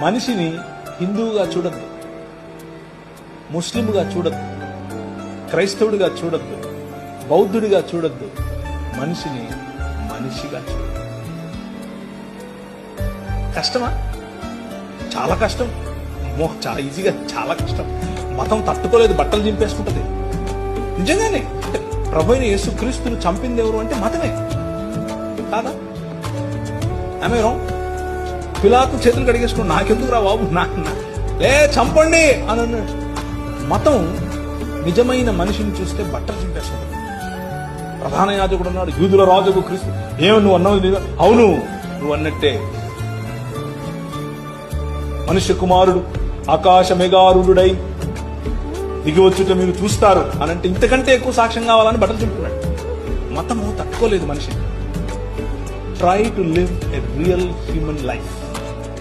మనిషిని హిందువుగా చూడద్దు. ముస్లింగా చూడద్దు. క్రైస్తవుడిగా చూడద్దు. బౌద్ధుడిగా చూడద్దు. మనిషిని మనిషిగా చూడద్దు. కష్టమా? చాలా కష్టం. అమ్మో చాలా ఈజీగా చాలా కష్టం. మతం తట్టుకోలేదు బట్టలు చింపేసుకుంటది. నిజంగానే అంటే ప్రభు అయిన యేసు క్రీస్తుని చంపింది ఎవరు అంటే మతమే. కాదా? ఆమె రాంగ్ పిలాతు చేతులు కడిగేసుకుని నాకెందుకు రా బాబు? నా లే చంపండి! అని అన్నాడు. మతం నిజమైన మనిషిని చూస్తే బట్టలు చింపేస్తుంది. ప్రధాన యాజకుడు అన్నాడు యూదుల రాజుకు క్రీస్తు. ఏమి నువ్వు అన్నావు అవును నువ్వు అన్నట్టే. మనుష్య కుమారుడు ఆకాశ మెగారుడై దిగివచ్చుట మీరు చూస్తారు. అని అంటే ఇంతకంటే ఎక్కువ సాక్ష్యం కావాలని బట్టలు చింపుతున్నాడు. మతము తట్టుకోలేదు మనిషిని. Try to live a real human life